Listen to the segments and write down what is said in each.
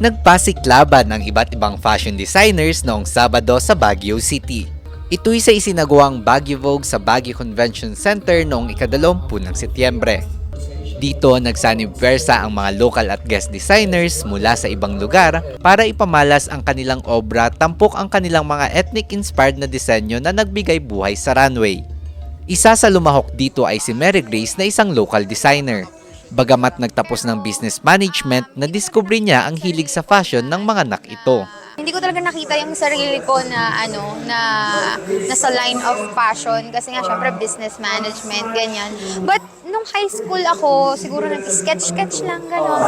Nagpasiklaban ang iba't ibang fashion designers noong Sabado sa Baguio City. Ito'y sa isinagawang Baguio Vogue sa Baguio Convention Center noong ikadalawampu ng Setyembre. Dito nagsanibwersa ang mga local at guest designers mula sa ibang lugar para ipamalas ang kanilang obra tampok ang kanilang mga ethnic-inspired na disenyo na nagbigay buhay sa runway. Isa sa lumahok dito ay si Mary Grace na isang local designer. Bagamat nagtapos ng business management, nadiskubre niya ang hilig sa fashion ng mga anak ito. Hindi ko talaga nakita yung sarili ko na ano na nasa line of fashion kasi nga syempre business management ganyan. But nung high school ako, siguro nag-sketch-sketch lang gano'n.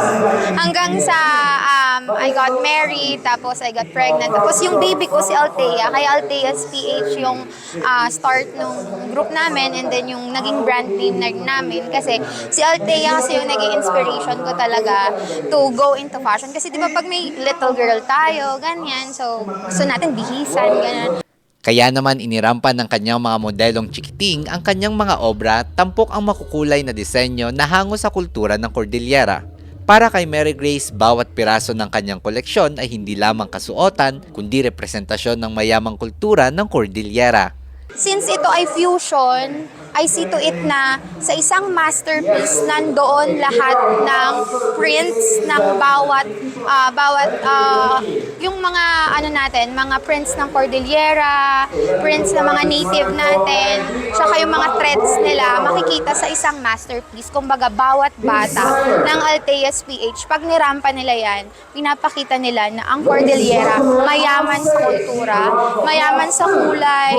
Hanggang sa um, I got married, tapos I got pregnant. Tapos yung baby ko si Althea, kaya Althea's PH yung ah, start nung group namin and then yung naging brand name na namin kasi si Althea kasi yung naging inspiration ko talaga to go into fashion. Kasi di ba pag may little girl tayo, ganyan, so gusto natin bihisan, ganyan. Kaya naman inirampan ng kanyang mga modelong chikiting ang kanyang mga obra tampok ang makukulay na disenyo na hango sa kultura ng Cordillera. Para kay Mary Grace, bawat piraso ng kanyang koleksyon ay hindi lamang kasuotan, kundi representasyon ng mayamang kultura ng Cordillera. Since ito ay fusion, I see to it na sa isang masterpiece nandoon lahat ng prints ng bawat ah, bawat ah, yung mga ano natin, mga prints ng Cordillera, prints ng mga native natin, tsaka yung mga threads nila makikita sa isang masterpiece. Kumbaga bawat bata ng Alteas PH, pag nirampa nila yan, pinapakita nila na ang Cordillera mayaman sa kultura, mayaman sa kulay,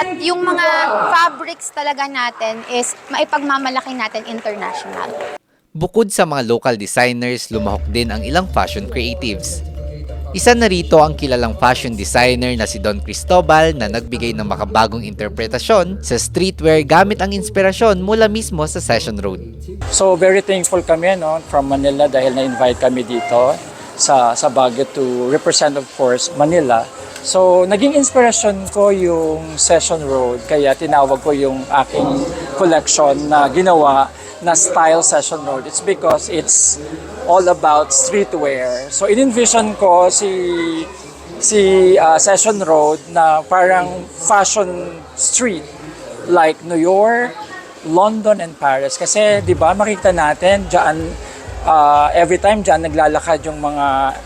at yung mga fabrics talaga natin is maipagmamalaki natin international. Bukod sa mga local designers, lumahok din ang ilang fashion creatives. Isa na rito ang kilalang fashion designer na si Don Cristobal na nagbigay ng makabagong interpretasyon sa streetwear gamit ang inspirasyon mula mismo sa Session Road. So very thankful kami no from Manila dahil na-invite kami dito sa sa Baguio to represent of course Manila. So naging inspiration ko yung Session Road kaya tinawag ko yung aking collection na ginawa na style Session Road. It's because it's all about streetwear. So in-envision ko si si uh, Session Road na parang fashion street like New York, London and Paris. Kasi 'di ba makita natin diyan uh, every time diyan naglalakad yung mga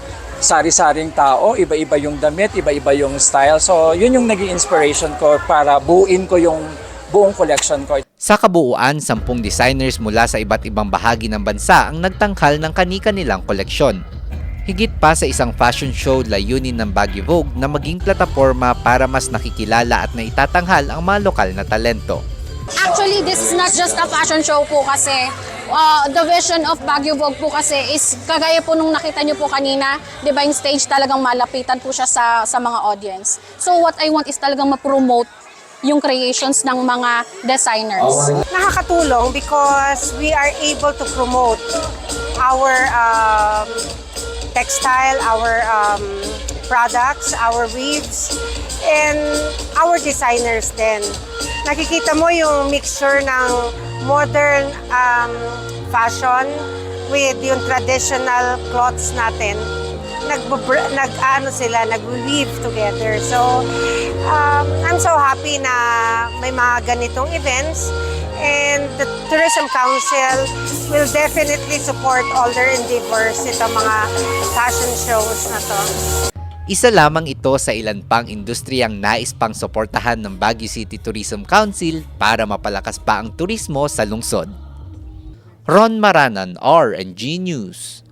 sari-saring tao, iba-iba yung damit, iba-iba yung style. So, yun yung naging inspiration ko para buuin ko yung buong collection ko. Sa kabuuan, sampung designers mula sa iba't ibang bahagi ng bansa ang nagtangkal ng kani-kanilang koleksyon. Higit pa sa isang fashion show layunin ng Baguio Vogue na maging plataforma para mas nakikilala at naitatanghal ang mga lokal na talento. Actually, this is not just a fashion show po kasi uh, the vision of Baguio Vogue po kasi is kagaya po nung nakita nyo po kanina, di ba yung stage talagang malapitan po siya sa, sa mga audience. So what I want is talagang ma-promote yung creations ng mga designers. nakakatulong because we are able to promote our um, textile, our um, products, our weaves, and our designers din. Nakikita mo yung mixture ng modern um, fashion with yung traditional clothes natin. Nag, nag ano sila, nag-weave together. So, um, I'm so happy na may mga ganitong events and the Tourism Council will definitely support all their endeavors itong mga fashion shows na to. Isa lamang ito sa ilan pang industriyang nais pang suportahan ng Baguio City Tourism Council para mapalakas pa ang turismo sa lungsod. Ron Maranan, R&G News.